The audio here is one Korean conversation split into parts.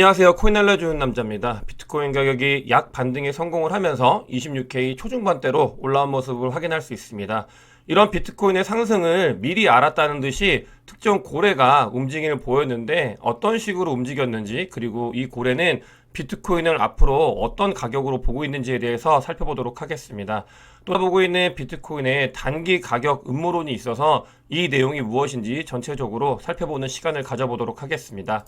안녕하세요. 코인 알려주는 남자입니다. 비트코인 가격이 약 반등에 성공을 하면서 26K 초중반대로 올라온 모습을 확인할 수 있습니다. 이런 비트코인의 상승을 미리 알았다는 듯이 특정 고래가 움직임을 보였는데 어떤 식으로 움직였는지 그리고 이 고래는 비트코인을 앞으로 어떤 가격으로 보고 있는지에 대해서 살펴보도록 하겠습니다. 또 보고 있는 비트코인의 단기 가격 음모론이 있어서 이 내용이 무엇인지 전체적으로 살펴보는 시간을 가져보도록 하겠습니다.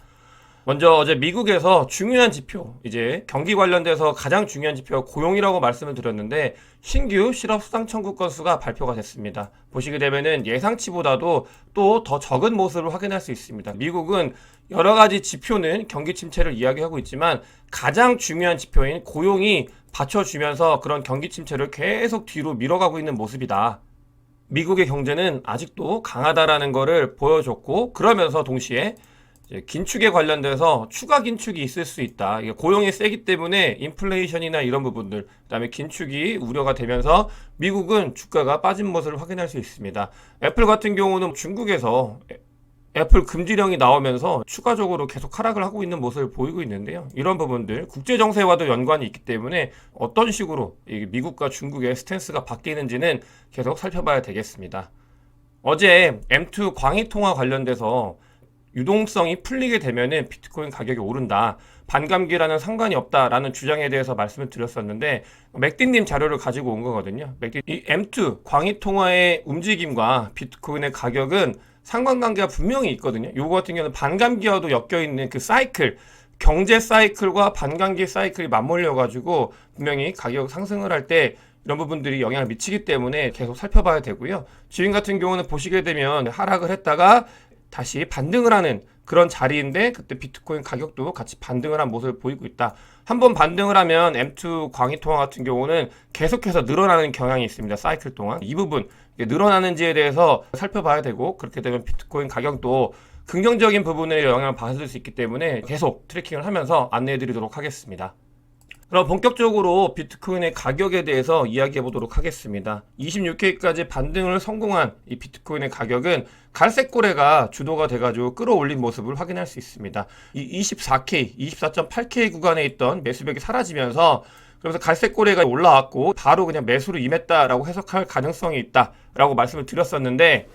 먼저 어제 미국에서 중요한 지표, 이제 경기 관련돼서 가장 중요한 지표가 고용이라고 말씀을 드렸는데 신규 실업 수당 청구 건수가 발표가 됐습니다. 보시게 되면은 예상치보다도 또 더 적은 모습을 확인할 수 있습니다. 미국은 여러 가지 지표는 경기 침체를 이야기하고 있지만 가장 중요한 지표인 고용이 받쳐주면서 그런 경기 침체를 계속 뒤로 밀어가고 있는 모습이다. 미국의 경제는 아직도 강하다라는 것을 보여줬고 그러면서 동시에 긴축에 관련돼서 추가 긴축이 있을 수 있다. 고용이 세기 때문에 인플레이션이나 이런 부분들, 그다음에 긴축이 우려가 되면서 미국은 주가가 빠진 모습을 확인할 수 있습니다. 애플 같은 경우는 중국에서 애- 애플 금지령이 나오면서 추가적으로 계속 하락을 하고 있는 모습을 보이고 있는데요. 이런 부분들 국제 정세와도 연관이 있기 때문에 어떤 식으로 이 미국과 중국의 스탠스가 바뀌는지는 계속 살펴봐야 되겠습니다. 어제 M2 광희 통화 관련돼서 유동성이 풀리게 되면은 비트코인 가격이 오른다. 반감기라는 상관이 없다라는 주장에 대해서 말씀을 드렸었는데 맥디님 자료를 가지고 온 거거든요. 맥디 이 M2 광희 통화의 움직임과 비트코인의 가격은 상관관계가 분명히 있거든요. 요거 같은 경우는 반감기와도 엮여 있는 그 사이클 경제 사이클과 반감기 사이클이 맞물려 가지고 분명히 가격 상승을 할때 이런 부분들이 영향을 미치기 때문에 계속 살펴봐야 되고요. 지금 같은 경우는 보시게 되면 하락을 했다가 다시 반등을 하는 그런 자리인데 그때 비트코인 가격도 같이 반등을 한 모습을 보이고 있다. 한번 반등을 하면 M2 광희 통화 같은 경우는 계속해서 늘어나는 경향이 있습니다. 사이클 동안 이 부분 늘어나는지에 대해서 살펴봐야 되고 그렇게 되면 비트코인 가격도 긍정적인 부분에 영향을 받을 수 있기 때문에 계속 트래킹을 하면서 안내해 드리도록 하겠습니다. 그럼 본격적으로 비트코인의 가격에 대해서 이야기해 보도록 하겠습니다. 26K까지 반등을 성공한 이 비트코인의 가격은 갈색 고래가 주도가 돼가지고 끌어올린 모습을 확인할 수 있습니다. 이 24K, 24.8K 구간에 있던 매수벽이 사라지면서 그래서 갈색 고래가 올라왔고 바로 그냥 매수로 임했다라고 해석할 가능성이 있다라고 말씀을 드렸었는데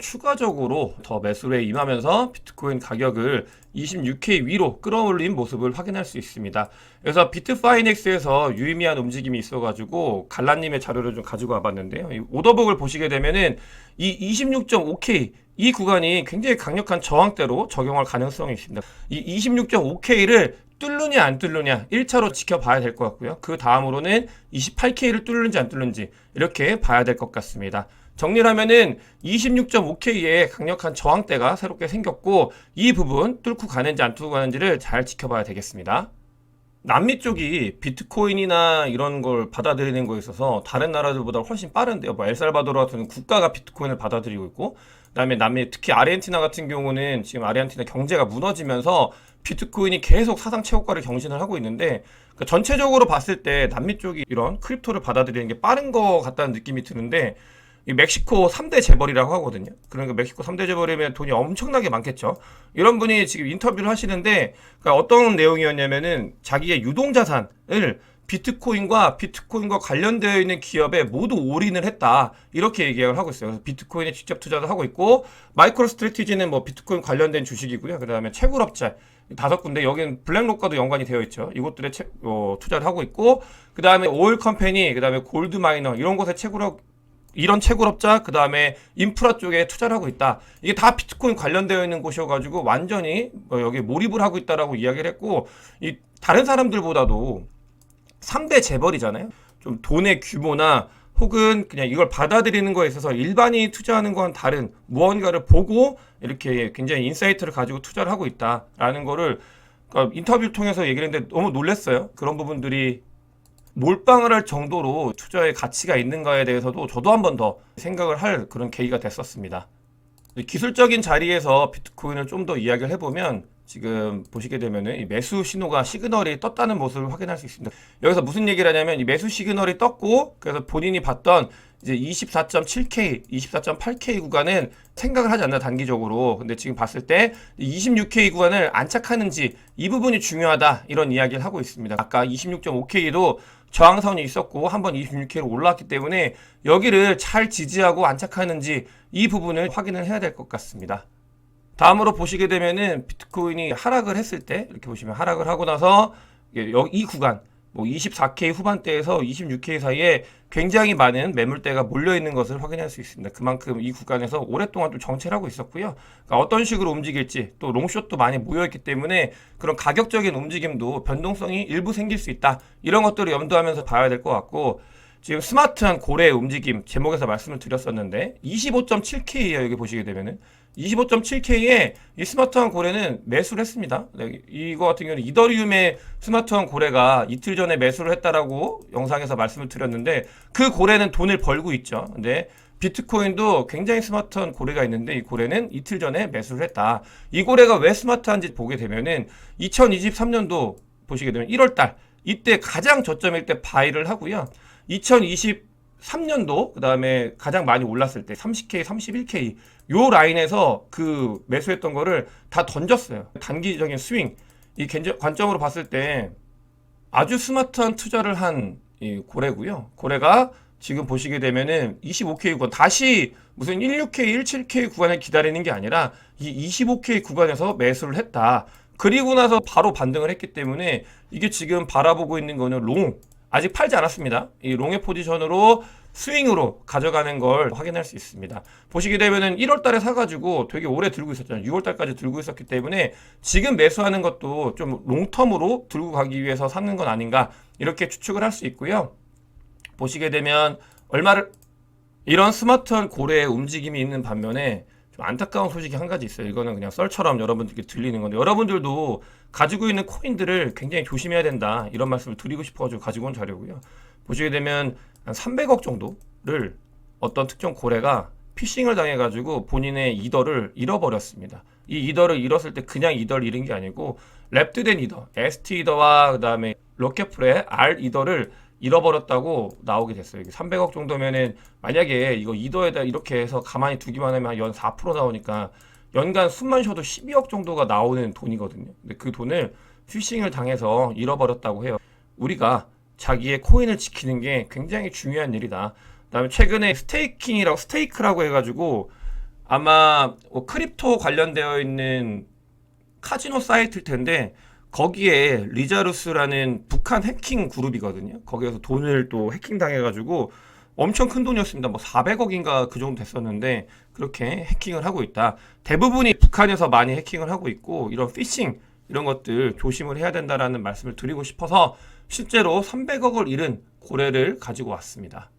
추가적으로 더 매수에 임하면서 비트코인 가격을 26K 위로 끌어올린 모습을 확인할 수 있습니다. 그래서 비트파이넥스에서 유의미한 움직임이 있어가지고 갈라님의 자료를 좀 가지고 와봤는데요. 이 오더북을 보시게 되면은 이 26.5K 이 구간이 굉장히 강력한 저항대로 적용할 가능성이 있습니다. 이 26.5K를 뚫느냐 안 뚫느냐 1차로 지켜봐야 될 것 같고요. 그 다음으로는 28K를 뚫는지 안 뚫는지 이렇게 봐야 될 것 같습니다. 정리를 하면은 26.5K의 강력한 저항대가 새롭게 생겼고 이 부분 뚫고 가는지 안 뚫고 가는지를 잘 지켜봐야 되겠습니다. 남미 쪽이 비트코인이나 이런 걸 받아들이는 거에 있어서 다른 나라들보다 훨씬 빠른데요. 뭐 엘살바도르 같은 국가가 비트코인을 받아들이고 있고 그다음에 남미 특히 아르헨티나 같은 경우는 지금 아르헨티나 경제가 무너지면서 비트코인이 계속 사상 최고가를 경신을 하고 있는데 그러니까 전체적으로 봤을 때 남미 쪽이 이런 크립토를 받아들이는 게 빠른 것 같다는 느낌이 드는데 이 멕시코 3대 재벌이라고 하거든요. 그러니까 멕시코 3대 재벌이면 돈이 엄청나게 많겠죠. 이런 분이 지금 인터뷰를 하시는데 그러니까 어떤 내용이었냐면은 자기의 유동 자산을 비트코인과 비트코인과 관련되어 있는 기업에 모두 올인을 했다. 이렇게 얘기를 하고 있어요. 그래서 비트코인에 직접 투자도 하고 있고 마이크로 스트래티지는 뭐 비트코인 관련된 주식이고요. 그다음에 채굴업체 다섯 군데 여기는 블랙록과도 연관이 되어 있죠. 이곳들에 채, 어, 투자를 하고 있고 그다음에 오일 컴퍼니, 그다음에 골드 마이너 이런 곳에 채굴업 이런 채굴업자 그 다음에 인프라 쪽에 투자를 하고 있다. 이게 다 비트코인 관련되어 있는 곳이어가지고 완전히 뭐 여기 몰입을 하고 있다라고 이야기를 했고 이 다른 사람들보다도 3대 재벌이잖아요. 좀 돈의 규모나 혹은 그냥 이걸 받아들이는 거에 있어서 일반인이 투자하는 건 다른 무언가를 보고 이렇게 굉장히 인사이트를 가지고 투자를 하고 있다라는 거를 그러니까 인터뷰를 통해서 얘기를 했는데 너무 놀랐어요. 그런 부분들이 몰빵을 할 정도로 투자의 가치가 있는가에 대해서도 저도 한 번 더 생각을 할 그런 계기가 됐었습니다. 기술적인 자리에서 비트코인을 좀 더 이야기를 해보면 지금 보시게 되면은 이 매수 신호가 시그널이 떴다는 모습을 확인할 수 있습니다. 여기서 무슨 얘기를 하냐면 이 매수 시그널이 떴고 그래서 본인이 봤던 이제 24.7K, 24.8K 구간은 생각을 하지 않나 단기적으로. 근데 지금 봤을 때 26K 구간을 안착하는지 이 부분이 중요하다 이런 이야기를 하고 있습니다. 아까 26.5K도 저항선이 있었고 한번 26K로 올라왔기 때문에 여기를 잘 지지하고 안착하는지 이 부분을 확인을 해야 될 것 같습니다. 다음으로 보시게 되면은 비트코인이 하락을 했을 때 이렇게 보시면 하락을 하고 나서 이 구간 뭐 24K 후반대에서 26K 사이에 굉장히 많은 매물대가 몰려 있는 것을 확인할 수 있습니다. 그만큼 이 구간에서 오랫동안 좀 정체를 하고 있었고요. 그러니까 어떤 식으로 움직일지 또 롱숏도 많이 모여 있기 때문에 그런 가격적인 움직임도 변동성이 일부 생길 수 있다. 이런 것들을 염두하면서 봐야 될 것 같고 지금 스마트한 고래의 움직임 제목에서 말씀을 드렸었는데 25.7K예요. 여기 보시게 되면은 25.7K에 이 스마트한 고래는 매수를 했습니다. 네, 이거 같은 경우는 이더리움의 스마트한 고래가 이틀 전에 매수를 했다라고 영상에서 말씀을 드렸는데 그 고래는 돈을 벌고 있죠. 근데 비트코인도 굉장히 스마트한 고래가 있는데 이 고래는 이틀 전에 매수를 했다. 이 고래가 왜 스마트한지 보게 되면은 2023년도 보시게 되면 1월 달 이때 가장 저점일 때 바이를 하고요. 2023년도 그다음에 가장 많이 올랐을 때 30K, 31K 요 라인에서 그 매수했던 거를 다 던졌어요. 단기적인 스윙. 이 관점으로 봤을 때 아주 스마트한 투자를 한이 고래고요. 고래가 지금 보시게 되면은 25K 구간 다시 무슨 16K, 17K 구간을 기다리는 게 아니라 이 25K 구간에서 매수를 했다. 그리고 나서 바로 반등을 했기 때문에 이게 지금 바라보고 있는 거는 롱 아직 팔지 않았습니다. 이 롱의 포지션으로 스윙으로 가져가는 걸 확인할 수 있습니다. 보시게 되면은 1월 달에 사가지고 되게 오래 들고 있었잖아요. 6월 달까지 들고 있었기 때문에 지금 매수하는 것도 좀 롱텀으로 들고 가기 위해서 사는 건 아닌가 이렇게 추측을 할 수 있고요. 보시게 되면 얼마를 이런 스마트한 고래의 움직임이 있는 반면에 좀 안타까운 소식이 한 가지 있어요. 이거는 그냥 썰처럼 여러분들께 들리는 건데 여러분들도 가지고 있는 코인들을 굉장히 조심해야 된다 이런 말씀을 드리고 싶어가지고 가지고 온 자료고요. 보시게 되면 한 300억 정도를 어떤 특정 고래가 피싱을 당해가지고 본인의 이더를 잃어버렸습니다. 이 이더를 잃었을 때 그냥 이더를 잃은 게 아니고 랩드된 이더, ST 이더와 그다음에 로켓풀의 R 이더를 잃어버렸다고 나오게 됐어요. 이게 300억 정도면은 만약에 이거 이더에다 이렇게 해서 가만히 두기만 하면 연 4% 나오니까 연간 숨만 쉬어도 12억 정도가 나오는 돈이거든요. 근데 그 돈을 피싱을 당해서 잃어버렸다고 해요. 우리가 자기의 코인을 지키는 게 굉장히 중요한 일이다. 그다음에 최근에 스테이킹이라고 스테이크라고 해가지고 아마 뭐 크립토 관련되어 있는 카지노 사이트일 텐데 거기에 리자루스라는 북한 해킹 그룹이거든요. 거기에서 돈을 또 해킹 당해가지고 엄청 큰 돈이었습니다. 뭐 400억인가 그 정도 됐었는데 그렇게 해킹을 하고 있다. 대부분이 북한에서 많이 해킹을 하고 있고 이런 피싱 이런 것들 조심을 해야 된다라는 말씀을 드리고 싶어서 실제로 300억을 잃은 고래를 가지고 왔습니다.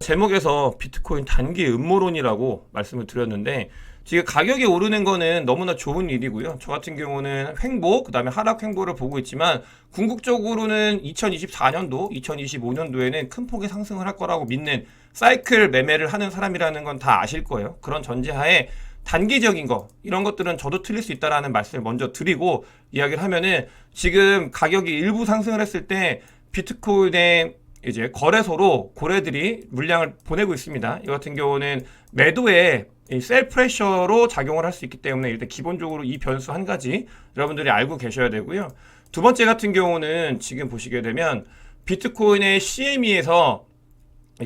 제목에서 비트코인 단기 음모론이라고 말씀을 드렸는데 지금 가격이 오르는 거는 너무나 좋은 일이고요. 저 같은 경우는 횡보, 그 다음에 하락 횡보를 보고 있지만 궁극적으로는 2024년도, 2025년도에는 큰 폭의 상승을 할 거라고 믿는 사이클 매매를 하는 사람이라는 건 다 아실 거예요. 그런 전제하에 단기적인 거 이런 것들은 저도 틀릴 수 있다라는 말씀을 먼저 드리고 이야기를 하면은 지금 가격이 일부 상승을 했을 때 비트코인의 이제 거래소로 고래들이 물량을 보내고 있습니다. 이 같은 경우는 매도에 셀 프레셔로 작용을 할 수 있기 때문에 일단 기본적으로 이 변수 한 가지 여러분들이 알고 계셔야 되고요. 두 번째 같은 경우는 지금 보시게 되면 비트코인의 CME에서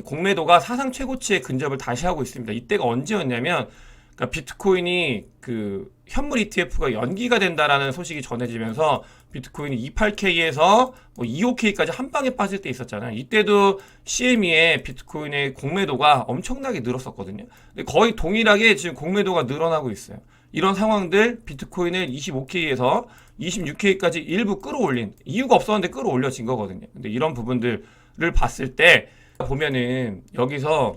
공매도가 사상 최고치에 근접을 다시 하고 있습니다. 이때가 언제였냐면 그러니까 비트코인이 그 현물 ETF가 연기가 된다라는 소식이 전해지면서 비트코인이 28K에서 뭐 25K까지 한 방에 빠질 때 있었잖아요. 이때도 CME의 비트코인의 공매도가 엄청나게 늘었었거든요. 근데 거의 동일하게 지금 공매도가 늘어나고 있어요. 이런 상황들 비트코인을 25K에서 26K까지 일부 끌어올린 이유가 없었는데 끌어올려진 거거든요. 근데 이런 부분들을 봤을 때 보면은 여기서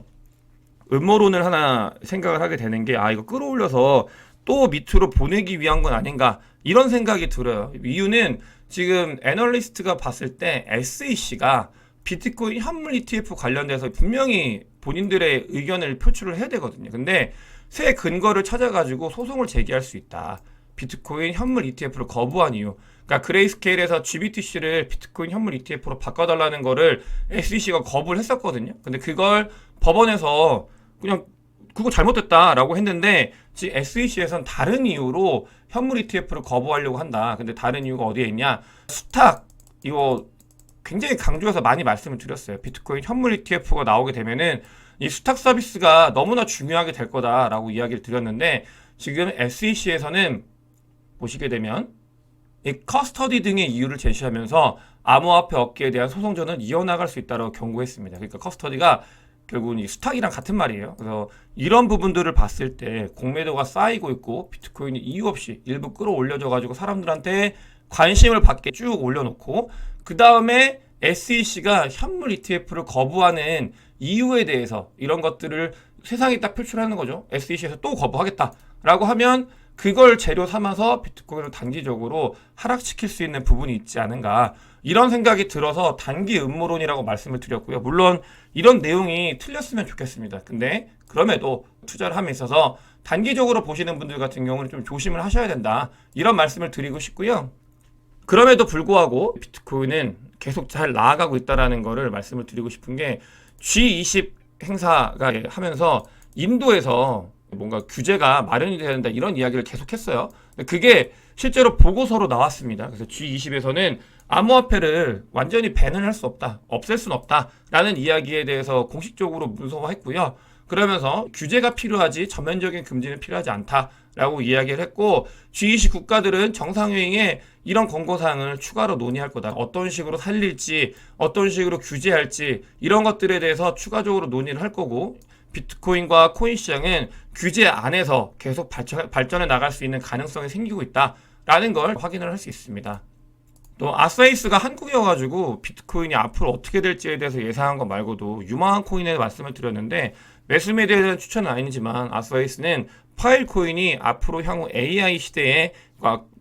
음모론을 하나 생각을 하게 되는 게 아 이거 끌어올려서 또 밑으로 보내기 위한 건 아닌가 이런 생각이 들어요. 이유는 지금 애널리스트가 봤을 때 SAC가 비트코인 현물 ETF 관련돼서 분명히 본인들의 의견을 표출을 해야 되거든요. 근데 새 근거를 찾아가지고 소송을 제기할 수 있다. 비트코인 현물 ETF를 거부한 이유. 그러니까 그레이스케일에서 GBTC를 비트코인 현물 ETF로 바꿔달라는 거를 SEC가 거부를 했었거든요. 근데 그걸 법원에서 그냥 그거 잘못됐다라고 했는데 지금 SEC에선 다른 이유로 현물 ETF를 거부하려고 한다. 근데 다른 이유가 어디에 있냐? 수탁 이거 굉장히 강조해서 많이 말씀을 드렸어요. 비트코인 현물 ETF가 나오게 되면은 이 수탁 서비스가 너무나 중요하게 될 거다라고 이야기를 드렸는데 지금 SEC에서는 보시게 되면 이 커스터디 등의 이유를 제시하면서 암호화폐 업계에 대한 소송전은 이어나갈 수 있다고 경고했습니다. 그러니까 커스터디가 결국은 이 수탁이랑 같은 말이에요. 그래서 이런 부분들을 봤을 때 공매도가 쌓이고 있고 비트코인이 이유 없이 일부 끌어올려져 가지고 사람들한테 관심을 받게 쭉 올려놓고 그 다음에 SEC가 현물 ETF를 거부하는 이유에 대해서 이런 것들을 세상에 딱 표출하는 거죠. SEC에서 또 거부하겠다라고 하면 그걸 재료 삼아서 비트코인을 단기적으로 하락시킬 수 있는 부분이 있지 않은가 이런 생각이 들어서 단기 음모론이라고 말씀을 드렸고요. 물론 이런 내용이 틀렸으면 좋겠습니다. 근데 그럼에도 투자를 함에 있어서 단기적으로 보시는 분들 같은 경우는 좀 조심을 하셔야 된다. 이런 말씀을 드리고 싶고요. 그럼에도 불구하고 비트코인은 계속 잘 나아가고 있다라는 거를 말씀을 드리고 싶은 게 G20 행사가 하면서 인도에서 뭔가 규제가 마련이 돼야 된다 이런 이야기를 계속했어요. 그게 실제로 보고서로 나왔습니다. 그래서 G20에서는 암호화폐를 완전히 밴을 할 수 없다, 없앨 수는 없다라는 이야기에 대해서 공식적으로 문서화했고요. 그러면서 규제가 필요하지 전면적인 금지는 필요하지 않다라고 이야기를 했고 G20 국가들은 정상회의에 이런 권고사항을 추가로 논의할 거다. 어떤 식으로 살릴지, 어떤 식으로 규제할지 이런 것들에 대해서 추가적으로 논의를 할 거고 비트코인과 코인 시장은 규제 안에서 계속 발전, 발전해 나갈 수 있는 가능성이 생기고 있다라는 걸 확인을 할 수 있습니다. 또 아스웨이스가 한국이어가지고 비트코인이 앞으로 어떻게 될지에 대해서 예상한 것 말고도 유망한 코인에 말씀을 드렸는데 매수매에 대한 추천은 아니지만 아스웨이스는 파일 코인이 앞으로 향후 AI 시대에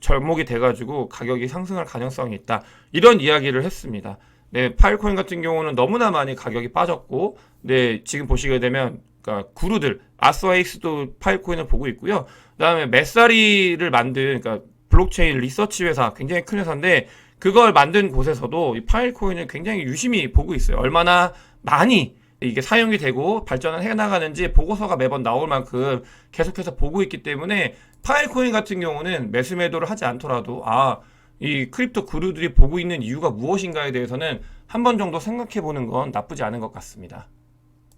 절목이 돼가지고 가격이 상승할 가능성이 있다 이런 이야기를 했습니다. 네, 파일 코인 같은 경우는 너무나 많이 가격이 빠졌고, 네, 지금 보시게 되면 그러니까 구루들 아스웨이스도 파일 코인을 보고 있고요. 그 다음에 메사리를 만든 그러니까 블록체인 리서치 회사 굉장히 큰 회사인데 그걸 만든 곳에서도 이 파일 코인을 굉장히 유심히 보고 있어요. 얼마나 많이 이게 사용이 되고 발전을 해 나가는지 보고서가 매번 나올 만큼 계속해서 보고 있기 때문에 파일 코인 같은 경우는 매수 매도를 하지 않더라도 아, 이 크립토 그루들이 보고 있는 이유가 무엇인가에 대해서는 한 번 정도 생각해 보는 건 나쁘지 않은 것 같습니다.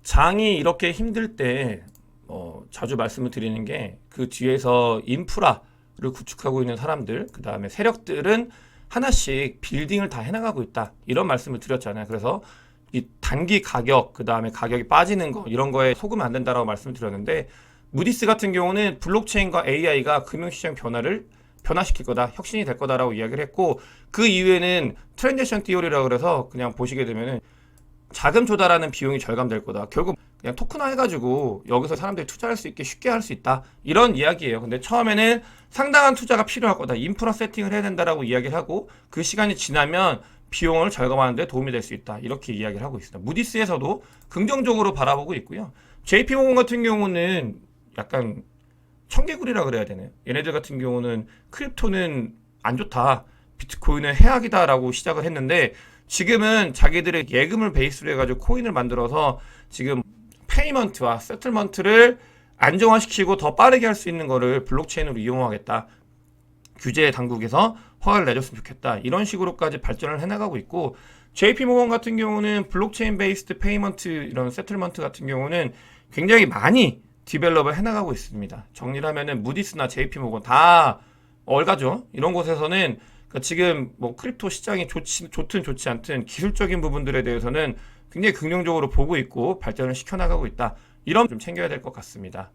장이 이렇게 힘들 때 어, 자주 말씀을 드리는 게 그 뒤에서 인프라를 구축하고 있는 사람들, 그 다음에 세력들은 하나씩 빌딩을 다 해나가고 있다. 이런 말씀을 드렸잖아요. 그래서 이 단기 가격, 그 다음에 가격이 빠지는 거, 이런 거에 속으면 안 된다라고 말씀을 드렸는데, 무디스 같은 경우는 블록체인과 AI가 금융시장 변화를 변화시킬 거다, 혁신이 될 거다라고 이야기를 했고, 그 이후에는 트랜제션 티오리라고 그래서 그냥 보시게 되면은 자금 조달하는 비용이 절감될 거다. 결국 그냥 토큰화 해가지고 여기서 사람들이 투자할 수 있게 쉽게 할 수 있다. 이런 이야기예요. 근데 처음에는 상당한 투자가 필요할 거다. 인프라 세팅을 해야 된다라고 이야기를 하고 그 시간이 지나면 비용을 절감하는 데 도움이 될 수 있다. 이렇게 이야기를 하고 있습니다. 무디스에서도 긍정적으로 바라보고 있고요. JP모건 같은 경우는 약간 청개구리라 그래야 되나요? 얘네들 같은 경우는 크립토는 안 좋다. 비트코인은 해악이다라고 시작을 했는데 지금은 자기들의 예금을 베이스로 해가지고 코인을 만들어서 지금 페이먼트와 세틀먼트를 안정화시키고 더 빠르게 할 수 있는 거를 블록체인으로 이용하겠다. 규제 당국에서 허가를 내줬으면 좋겠다. 이런 식으로까지 발전을 해나가고 있고 JP 모건 같은 경우는 블록체인 베이스드 페이먼트 이런 세틀먼트 같은 경우는 굉장히 많이 디벨롭을 해나가고 있습니다. 정리를 하면은 무디스나 JP 모건 다 얼가죠. 이런 곳에서는 그러니까 지금 뭐 크립토 시장이 좋지, 좋든 좋지 않든 기술적인 부분들에 대해서는 굉장히 긍정적으로 보고 있고 발전을 시켜나가고 있다. 이런 좀 챙겨야 될 것 같습니다.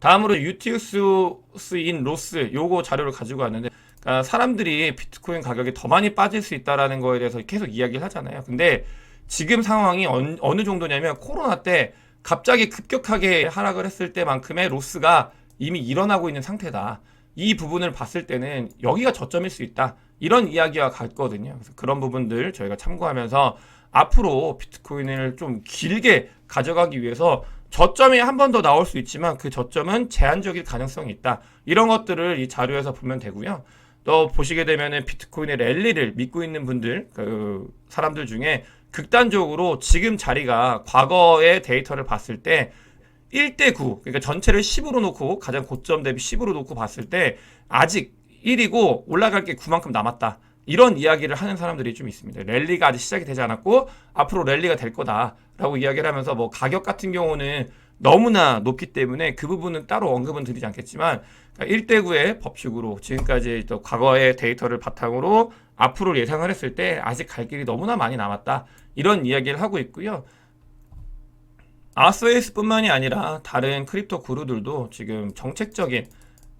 다음으로 유티우스인 로스 요거 자료를 가지고 왔는데 그러니까 사람들이 비트코인 가격이 더 많이 빠질 수 있다라는 거에 대해서 계속 이야기를 하잖아요. 근데 지금 상황이 어느 정도냐면 코로나 때 갑자기 급격하게 하락을 했을 때만큼의 로스가 이미 일어나고 있는 상태다. 이 부분을 봤을 때는 여기가 저점일 수 있다. 이런 이야기와 같거든요. 그래서 그런 부분들 저희가 참고하면서 앞으로 비트코인을 좀 길게 가져가기 위해서 저점이 한 번 더 나올 수 있지만 그 저점은 제한적일 가능성이 있다. 이런 것들을 이 자료에서 보면 되고요. 또 보시게 되면은 비트코인의 랠리를 믿고 있는 분들, 그 사람들 중에 극단적으로 지금 자리가 과거의 데이터를 봤을 때 1대 9, 그러니까 전체를 10으로 놓고 가장 고점 대비 10으로 놓고 봤을 때 아직 1이고 올라갈 게 9만큼 남았다. 이런 이야기를 하는 사람들이 좀 있습니다. 랠리가 아직 시작이 되지 않았고 앞으로 랠리가 될 거다라고 이야기를 하면서 뭐 가격 같은 경우는 너무나 높기 때문에 그 부분은 따로 언급은 드리지 않겠지만 1대 9의 법칙으로 지금까지 또 과거의 데이터를 바탕으로 앞으로 예상을 했을 때 아직 갈 길이 너무나 많이 남았다. 이런 이야기를 하고 있고요. 아스웨이스뿐만이 아니라 다른 크립토 그루들도 지금 정책적인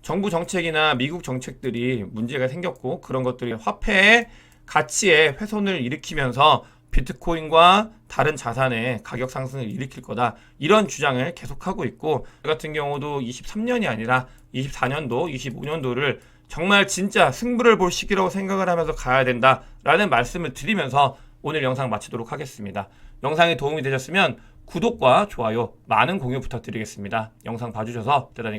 정부 정책이나 미국 정책들이 문제가 생겼고 그런 것들이 화폐의 가치에 훼손을 일으키면서 비트코인과 다른 자산의 가격 상승을 일으킬 거다 이런 주장을 계속하고 있고 저 같은 경우도 23년이 아니라 24년도, 25년도를 정말 진짜 승부를 볼 시기라고 생각을 하면서 가야 된다라는 말씀을 드리면서 오늘 영상 마치도록 하겠습니다. 영상이 도움이 되셨으면 구독과 좋아요, 많은 공유 부탁드리겠습니다. 영상 봐주셔서 대단히 감사합니다.